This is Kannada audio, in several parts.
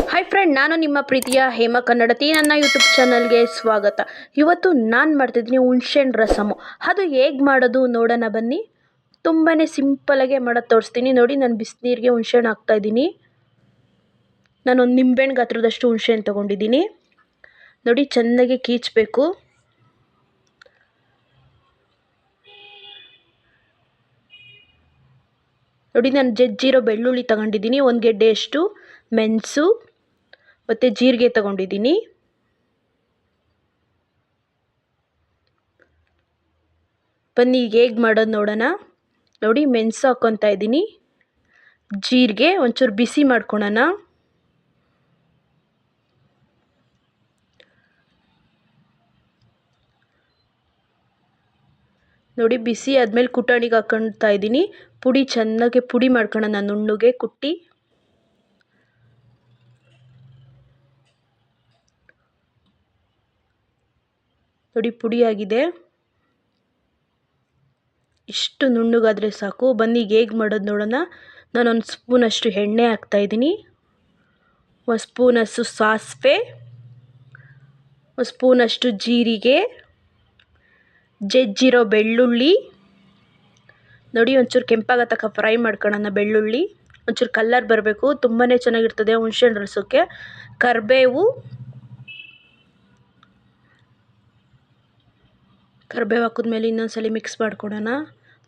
ಹಾಯ್ ಫ್ರೆಂಡ್ ನಾನು ನಿಮ್ಮ ಪ್ರೀತಿಯ ಹೇಮ ಕನ್ನಡತಿ. ನನ್ನ ಯೂಟ್ಯೂಬ್ ಚಾನಲ್ಗೆ ಸ್ವಾಗತ. ಇವತ್ತು ನಾನು ಮಾಡ್ತಿದ್ದೀನಿ ಹುಣ್ಸೆಹಣ್ಣು ರಸಮು. ಅದು ಹೇಗೆ ಮಾಡೋದು ನೋಡೋಣ ಬನ್ನಿ. ತುಂಬಾ ಸಿಂಪಲಾಗೆ ಮಾಡೋದು ತೋರಿಸ್ತೀನಿ. ನೋಡಿ, ನಾನು ಬಿಸಿನೀರಿಗೆ ಹುಣ್ಸೆಹಣ್ಣು ಹಾಕ್ತಾಯಿದ್ದೀನಿ ನಾನೊಂದು ನಿಂಬೆಹಣ್ಣು ಗಾತ್ರದಷ್ಟು ಹುಣ್ಸೆಹಣ್ಣು ತೊಗೊಂಡಿದ್ದೀನಿ. ನೋಡಿ, ಚೆನ್ನಾಗಿ ಕೀಚಬೇಕು. ನೋಡಿ, ನಾನು ಜಜ್ಜಿರೋ ಬೆಳ್ಳುಳ್ಳಿ ತಗೊಂಡಿದ್ದೀನಿ. ಒಂದು ಗೆಡ್ಡೆಯಷ್ಟು ಮೆಣಸು ಮತ್ತು ಜೀರಿಗೆ ತಗೊಂಡಿದ್ದೀನಿ. ಬನ್ನಿ ಈಗ ಹೇಗೆ ಮಾಡೋದು ನೋಡೋಣ. ನೋಡಿ ಮೆಣಸು ಹಾಕ್ಕೊತಾ ಇದ್ದೀನಿ. ಜೀರಿಗೆ ಒಂಚೂರು ಬಿಸಿ ಮಾಡ್ಕೊಳೋಣ. ನೋಡಿ ಬಿಸಿ ಆದಮೇಲೆ ಕುಟಾಣಿಗೆ ಹಾಕ್ಕೊಳ್ತಾ ಇದ್ದೀನಿ. ಪುಡಿ ಚೆನ್ನಾಗಿ ಪುಡಿ ಮಾಡ್ಕೊಳ್ಳೋಣ ನುಣ್ಣಗೆ ಕುಟ್ಟಿ. ನೋಡಿ, ಪುಡಿಯಾಗಿದೆ. ಇಷ್ಟು ನುಣ್ಣಗಾದರೆ ಸಾಕು. ಬನ್ನಿ, ಈಗ ಹೇಗೆ ಮಾಡೋದು ನೋಡೋಣ. ನಾನೊಂದು ಸ್ಪೂನಷ್ಟು ಎಣ್ಣೆ ಹಾಕ್ತಾಯಿದ್ದೀನಿ ಒಂದು ಸ್ಪೂನಷ್ಟು ಸಾಸಿವೆ. ಒಂದು ಸ್ಪೂನಷ್ಟು ಜೀರಿಗೆ. ಜಜ್ಜಿರೋ ಬೆಳ್ಳುಳ್ಳಿ. ನೋಡಿ, ಒಂಚೂರು ಕೆಂಪಾಗೋ ತಕ್ಕ ಫ್ರೈ ಮಾಡ್ಕೊಳ್ಳೋಣ ಬೆಳ್ಳುಳ್ಳಿ. ಒಂಚೂರು ಕಲ್ಲರ್ ಬರಬೇಕು. ತುಂಬಾ ಚೆನ್ನಾಗಿರ್ತದೆ ಹುಣ್ಸೆಹಣ್ಣು ರಸಕ್ಕೆ. ಕರಿಬೇವು. ಕರಿಬೇವು ಹಾಕಿದ್ಮೇಲೆ ಇನ್ನೊಂದ್ಸಲ ಮಿಕ್ಸ್ ಮಾಡ್ಕೊಳೋಣ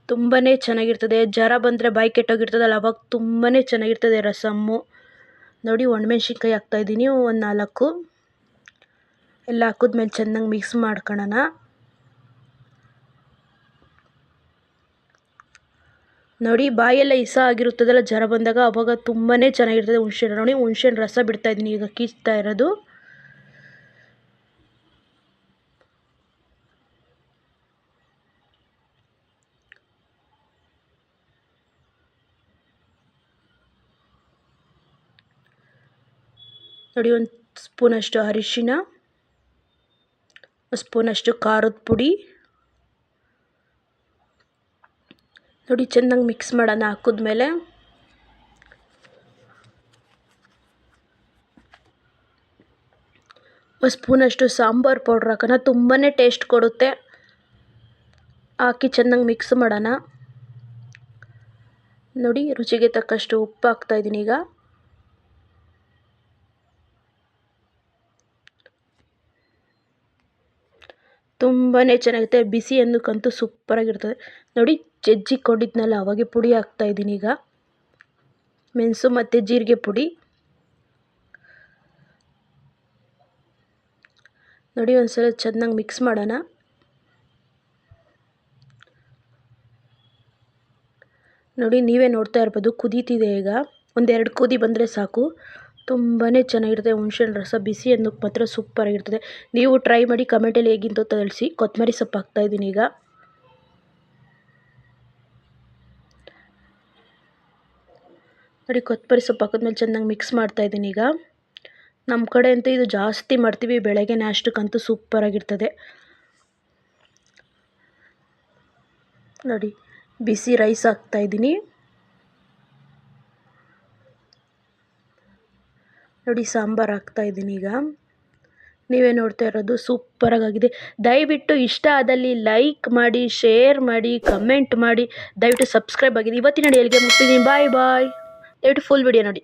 ತುಂಬಾ ಚೆನ್ನಾಗಿರ್ತದೆ. ಜ್ವರ ಬಂದರೆ ಬಾಯಿ ಕೆಟ್ಟೋಗಿರ್ತದಲ್ಲ, ಅವಾಗ ತುಂಬಾ ಚೆನ್ನಾಗಿರ್ತದೆ ರಸಮ್ಮು. ನೋಡಿ, ಒಣಮೆಣ್ಸಿನ್ಕಾಯಿ ಹಾಕ್ತಾಯಿದ್ದೀನಿ ಒಂದು ನಾಲ್ಕು. ಎಲ್ಲ ಹಾಕಿದ್ಮೇಲೆ ಚೆನ್ನಾಗಿ ಮಿಕ್ಸ್ ಮಾಡ್ಕೊಳ್ಳೋಣ ನೋಡಿ, ಬಾಯೆಲ್ಲ ಇಸ ಆಗಿರುತ್ತದಲ್ಲ, ಜ್ವರ ಬಂದಾಗ ಅವಾಗ ತುಂಬಾ ಚೆನ್ನಾಗಿರ್ತದೆ ಹುಣ್ಸೆಹಣ್ಣು ನೋಡಿ ಹುಣ್ಸೆಹಣ್ಣು ರಸ ಬಿಡ್ತಾಯಿದ್ದೀನಿ ಈಗ ಕೀಚ್ತಾ ಇರೋದು. ನೋಡಿ, ಒಂದು ಸ್ಪೂನಷ್ಟು ಅರಿಶಿನ ಸ್ಪೂನಷ್ಟು ಖಾರದ ಪುಡಿ. ನೋಡಿ, ಚೆನ್ನಾಗಿ ಮಿಕ್ಸ್ ಮಾಡೋಣ ಹಾಕಿದ್ಮೇಲೆ. ಒಂದು ಸ್ಪೂನಷ್ಟು ಸಾಂಬಾರು ಪೌಡ್ರ್ ಹಾಕೋಣ ತುಂಬಾ ಟೇಸ್ಟ್ ಕೊಡುತ್ತೆ. ಹಾಕಿ ಚೆನ್ನಾಗಿ ಮಿಕ್ಸ್ ಮಾಡೋಣ. ನೋಡಿ, ರುಚಿಗೆ ತಕ್ಕಷ್ಟು ಉಪ್ಪು ಹಾಕ್ತಾಯಿದ್ದೀನಿ ಈಗ. ತುಂಬಾ ಚೆನ್ನಾಗಿರುತ್ತೆ. ಬಿಸಿ ಅನ್ನಕ್ಕಂತೂ ಸೂಪರಾಗಿರ್ತದೆ ನೋಡಿ, ಜಜ್ಜಿ ಕೊಂಡಿದ್ನಲ್ಲ ಅವಾಗೆ ಪುಡಿ ಹಾಕ್ತಾಯಿದ್ದೀನಿ ಈಗ. ಮೆಣಸು ಮತ್ತು ಜೀರಿಗೆ ಪುಡಿ. ನೋಡಿ, ಒಂದ್ಸಲ ಚೆನ್ನಾಗಿ ಮಿಕ್ಸ್ ಮಾಡೋಣ. ನೋಡಿ, ನೀವೇ ನೋಡ್ತಾ ಇರ್ಬೋದು, ಕುದೀತಿದೆ ಈಗ. ಒಂದೆರಡು ಕುದಿ ಬಂದರೆ ಸಾಕು. ತುಂಬಾ ಚೆನ್ನಾಗಿರುತ್ತೆ. ಹುಣ್ಸೆಹಣ್ಣು ರಸ, ಬಿಸಿ ಅನ್ನಕ್ಕೆ ಮಾತ್ರ ಸೂಪರಾಗಿರ್ತದೆ ನೀವು ಟ್ರೈ ಮಾಡಿ ಕಮೆಂಟಲ್ಲಿ ಹೇಗಿಂತ ತಿಳಿಸಿ. ಕೊತ್ತಂಬರಿ ಸೊಪ್ಪು ಹಾಕ್ತಾಯಿದ್ದೀನಿ ಈಗ. ನೋಡಿ ಕೊತ್ತಂಬರಿ ಸೊಪ್ಪು ಹಾಕಿದ್ಮೇಲೆ ಚೆನ್ನಾಗಿ ಮಿಕ್ಸ್ ಮಾಡ್ತಾ ಮಾಡ್ತಾಯಿದ್ದೀನಿ ಈಗ. ನಮ್ಮ ಕಡೆ ಅಂತೂ ಇದು ಜಾಸ್ತಿ ಮಾಡ್ತೀವಿ. ಬೆಳಗ್ಗೆ ನಾಷ್ಟಕ್ಕಂತೂ ಸೂಪರಾಗಿರ್ತದೆ ನೋಡಿ, ಬಿಸಿ ರೈಸ್ ಹಾಕ್ತಾಯಿದ್ದೀನಿ ನೋಡಿ ಸಾಂಬಾರು ಹಾಕ್ತಾಯಿದ್ದೀನಿ ಈಗ. ನೀವೇ ನೋಡ್ತಾ ಇರೋದು ಸೂಪರಾಗಿದೆ ದಯವಿಟ್ಟು ಇಷ್ಟ ಆದಲ್ಲಿ ಲೈಕ್ ಮಾಡಿ, ಶೇರ್ ಮಾಡಿ, ಕಮೆಂಟ್ ಮಾಡಿ. ದಯವಿಟ್ಟು ಸಬ್ಸ್ಕ್ರೈಬ್ ಆಗಿದೆ. ಇವತ್ತಿನ ಅಡಿಗೆಗೆ ಮುಗಿಸ್ತೀನಿ. ಬಾಯ್ ಬಾಯ್. ದಯವಿಟ್ಟು ಫುಲ್ ವಿಡಿಯೋ ನೋಡಿ.